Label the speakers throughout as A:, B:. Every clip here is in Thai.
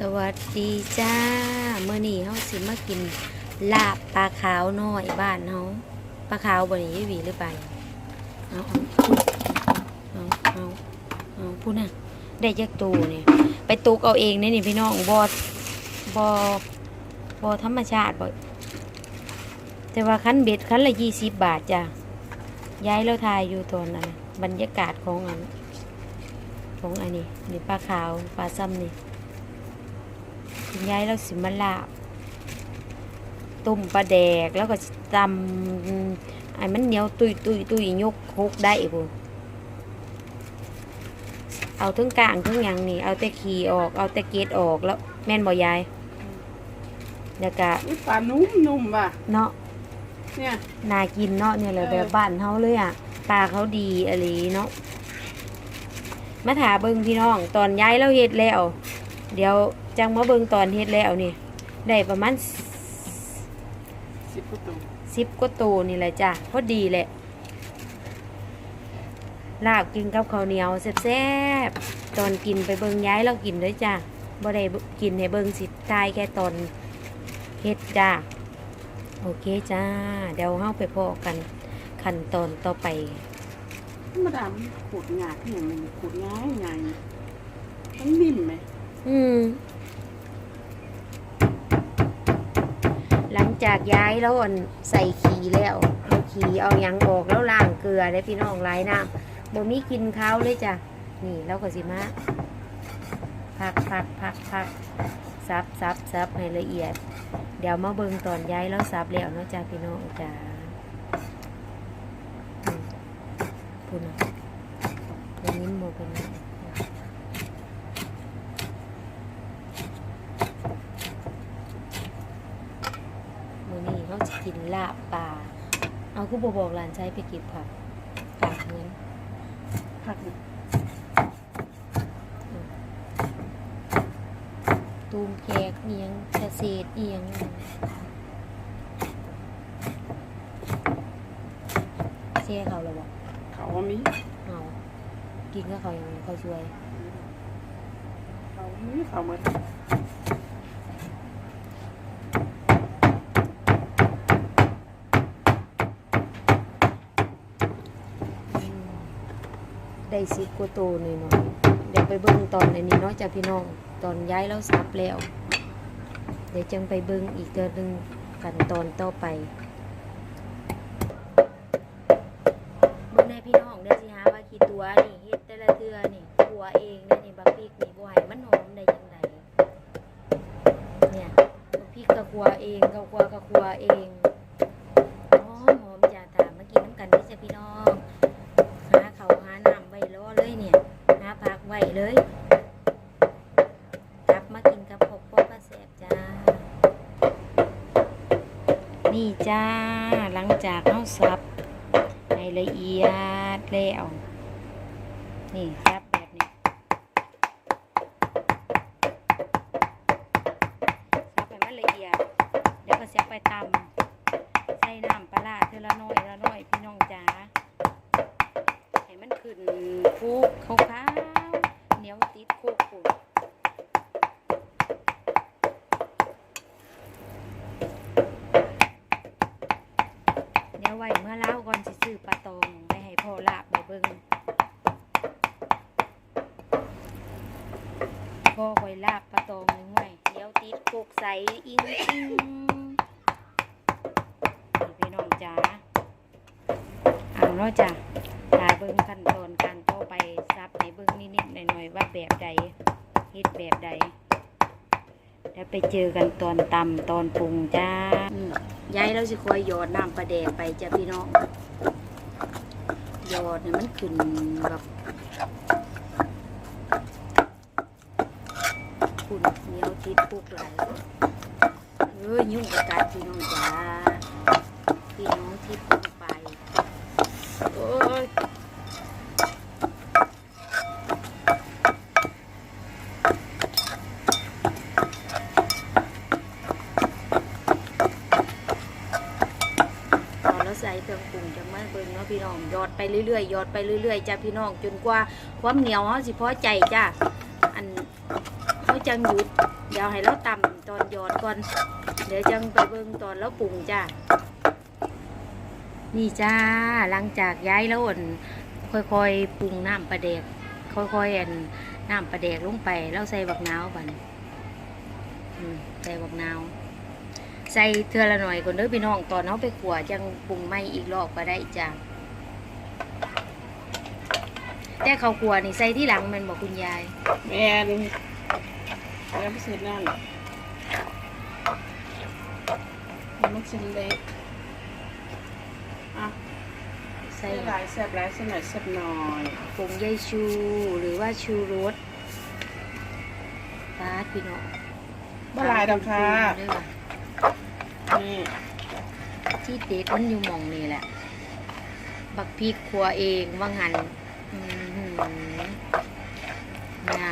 A: สวัสดีจ้าเมื่อนี้เฮาสิมากินลาบปลาขาวน้อยบ้านเฮาปลาขาวบ่นี่หวีหรือไปเอาเอาเอาเอาพูดน่ะได้จักตูเนี่ยไปตุกเอาเองเนี่ยนี่พี่น้องบ่บ่บ่ธรรมชาติบ่แต่ว่าคันเบ็ดคันละยี่สิบบาทจ้ะย้ายแล้วทายอยู่ตอนนั้นบรรยากาศของอันของอันนี้นี่ปลาขาวปลาซ้ำนี่ คุณยายเราสิมาลาบต้มปลาแดกแล้วก็ตำไอ้มันเหนียวตุยตุยตุยยกโคกได้บุเอาทั้งกลางทั้งหยังนี่ เอาแต่ขีออก เอาแต่เกตออกแล้วแม่นบ่ยายแล้วก็
B: อุ๊ยปลานุ่มนุ่มว่ะ
A: เนาะ
B: เนี่ย
A: นากินเนาะเนี่ยแหละ
B: เออ
A: แบบบ้านเฮาเลยอะปลาเขาดีอะไรเนาะมาถาเบิ่งพี่น้อง ตอนย้ายเราเฮ็ดแล้ว เดี๋ยว จังมาเบิ่งตอนเฮ็ดแล้วนี่ได้ประมาณ
B: สิบประตู
A: สิบกว่าตัวนี่แหละจ้ะพอดีแหละลาบกินกับข้าวเหนียวแซ่บๆตอนกินไปเบิ่งย้ายเรากินด้วยจ้ะบ่ได้กินให้เบิ่งสิตายแค่ตอนเฮ็ดจ้าโอเคจ้า เดี๋ยวเฮาไปพอกันขั้นตอนต่อไป
B: ธรรมดามันขูดงาที่อย่างมันขูดง่ายง่ายมันนิ่มไหม
A: อืม จากย้ายแล้วอันใส่ขีแล้วเอาขีเอาหยังออกแล้วล้างเกลือได้พี่น้องหลายน้ำบ่มีกินข้าวเลยจ้ะนี่แล้วก็สิมาพักพักพักพักซับซับซับให้ละเอียด เดี๋ยวมาเบิ่งตอนย้ายแล้วซับแล้วเนาะจ้ะพี่น้องจ้าพูดนะเป็นนิ้มโมเป็นนิ้ม มื้อนี้ เขาจะกินลาบปลาเอาคือบ่บอกหลานใช้ไปเกินผักฝากเงิน
B: ผักเนี่ย
A: ตูมแขกเอียงเกษตรเอียงเสียเขาแล้วบอก
B: เขาว่ามี
A: เอากินก็เขายังเขาช่วย
B: เขามีเขาเหมือน
A: อืม ได้สิบกว่าโตหน่อยหน่อยเดี๋ยวไปเบิ้งตอนในนี้เนาะจ้ะพี่น้องตอนย้ายแล้วซับแล้ว เดี๋ยวจังไปเบิ้งอีกเดือนหนึ่งกันตอนต่อไปเบิ่งในพี่น้องเดี๋ยวสิหาว่ากี่ตัวนี่เฮ็ดแต่ละเทือนี่ขัวเองนะนี่บักพริกนี่บ่ให้มันหอมได้จังไดเนี่ยบักพริกก็ขัวเองก็ขัวก็ขัวเองหอมหอมจ้าตามมากินน้ำกันเด้อจ้ะพี่น้อง หาเขาวหาน้ำไว้รอเลยเนี่ย หาผักไว้เลยกลับมากินกับพบพบกระแสบจ้า นี่จ้า หลั งจากเอาสับให้ละเอียดแล้วนี่สับแบบนี้สับให้มันละเอียดเดี๋ยวก็เสียไปตำใส่น้ำปลาเทอละน้อยละน้อยพี่น้องจ้าให้มันขึ้นฟูกขาวๆเหนียวติดโคกปูเดี๋ยวไว้เมื่อเล้าก่อนสิซื้อปลาตองไปให้พ่อลาบไปเบิ่งพ่อคอยลาบปลาตองหนึ่งไว้เดี๋ยวติดโคก ใสอิงอิงพี่น้องจ๋าเอาเนาะจ้ะตาเบิ่งขั้นตอนการต่อไปซับให้เบิ่งนิดๆหน่อยๆว่าแบบใดเฮ็ดแบบใดแล้วไปเจอกันตอนตำตอนปรุงจ้ายายเราสิคอยหยอดน้ำปลาแดกไปจ้ะพี่น้องหยอดเนี่ยมันขึ้นแบบ ขุ่นเหนียวติดปุกไหลเอ้ยยุ่งกับกัดพี่น้องจ้าพี่น้องที่ปุกไปโอ้ยตอนแล้วใส่เครื่องปรุงจะมาเบิ่งเนาะพี่น้องยอดไปเรื่อยๆยอดไปเรื่อยๆจ้าพี่น้องจนกว่าความเหนียวเขาสิพอใจจ้าอัน จังหยุด เดี๋ยวให้เราตำตอนหยอดก่อน เดี๋ยวจังไปเบิ่งตอนเราปรุงจ้านี่จ้าหลังจากย้ายแล้วอ่นค่อยๆปรุงน้ำปลาแดกค่อยๆอันน้ำปลาแดกลงไปแล้วใส่บักนาวบัดนใส่บักนาวใส่เทือละหน่อยก่อนเด้อพี่น้องตอนเอาไปขัวจังปรุงไม่อีกรอบก็ได้จ้าแต่ข้าขัวนี่ใส่ที่หลังมันบอกคุณยาย
B: แมน แล้วพิเศษนั่นมันชิ้นเล็กอะ
A: ใส่
B: ใส่หลายแซ่บหลายเส้นหน่อยแซ่บหน่อย
A: ผงยายชูหรือว่าชูรสปาดพี่น้อง
B: บ่หลายดอกค่ะ
A: เด้อว่ะ
B: นี่
A: ที่เด็ดมันอยู่หมองนี่แหละ บักพริกขัวเองว่างหันอื้อหือน่า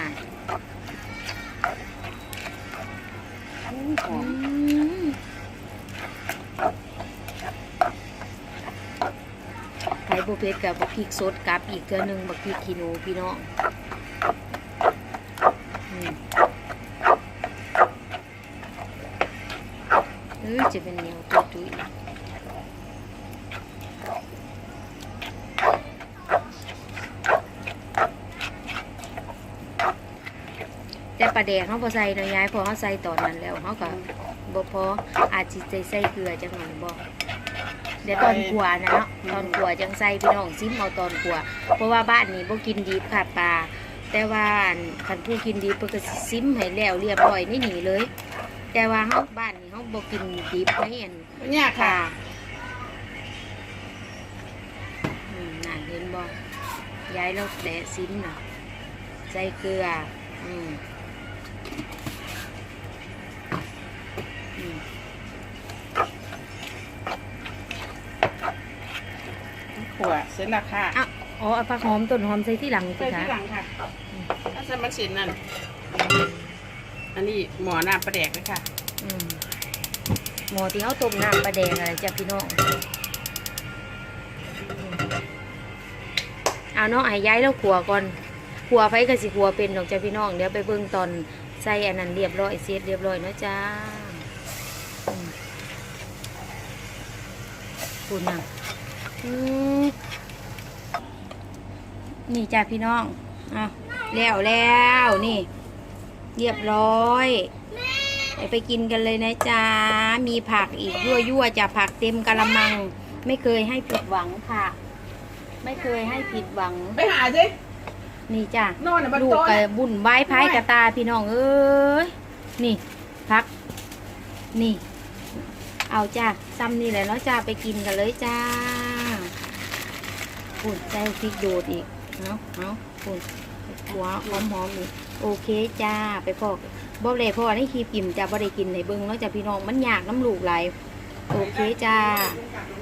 B: หอม
A: ไข่บุเพ็ดกับบักพริกสดกับอีกเทือหนึ่งบักพริกขี้หนูพี่น้องเออจะเป็นเหนียวตุ้ยๆาแดกเขาพอใส่เนาะยายพอเขาใส่ตอนนั้นแล้วเขาก็บ่พออาจสิใส่ใส่เกลือจังหน่อยบ่เดี๋ยวตอนกลัวนะเนาะตอนกลัวจังใส่พี่น้องซิมเอาตอนกลัว เพราะว่าบ้านนี้บ่กินดิบค่ะปลาแต่ว่าคันผู้กินดิบเพิ่นก็สิซิมให้แล้วเรียบร้อยนี่หนีเลย แต่ว่าเฮาบ้านนี้เฮาบ่กินดิบให้อัน
B: เนี่ยค่ะ
A: ค่ะอืมน่าเห็นบ่ยายเราแตะซิมน่ะใส่เกลืออืม
B: ขวดเสร็จแล้วค่ะ
A: อะอ๋อเอาผักหอมต้นหอมใส่ที่หลังสิ
B: ใส่
A: คะ
B: ที่หลังค่ะถ้าใส่มันสินนั่นอันนี้หมอน้ำปลาแดกเลยค่ะ
A: อืมหมอที่เขาต้มน้ำปลาแดงอะไรจ้ะพี่น้องเอาเนาะไอ้ย้ายแล้วขัวก่อนขัวไฟก็สิขัวเป็นดอกจ้ะพี่น้องเดี๋ยวไปเบิ่งตอนใส่อันนั้นเรียบร้อยเสร็จเรียบร้อยเนาะจ้าอืมคุณน่ะอืม นี่จ้ะพี่น้องอะแล้วแล้วนี่ เรียบร้อยเดี๋ยวไปกินกันเลยนะจ๊ะ มีผักอีกยั่วยั่วๆจะผักเต็มกะละมัง ไม่เคยให้ผิดหวังค่ะ ไม่เคยให้ผิดหวัง
B: ไปหาสิ
A: นี่จ้ะ
B: นอนน่ะบน
A: ลูก
B: โต๊ะ
A: กะ
B: น่ะ
A: บุ่นใบายพายกระตาพี่น้องเอ้ยนี่พัก นี่ เอาจ้าซ้ำนี่แหละเนาะจ้าไปกินกันเลยจ้า ปุ่นใจพริกโดดอีกเอาเอาปุ่นหัวหอมหอมๆอีกโอเคจ้าไปพอกบ่ได้พอในคลิปอิ่มจ้าบ่ได้กินในเบิ้งเนาะจ้าพี่น้องมันยากน้ำลูกไหลายโอเคจ้า
B: ลงกลับลง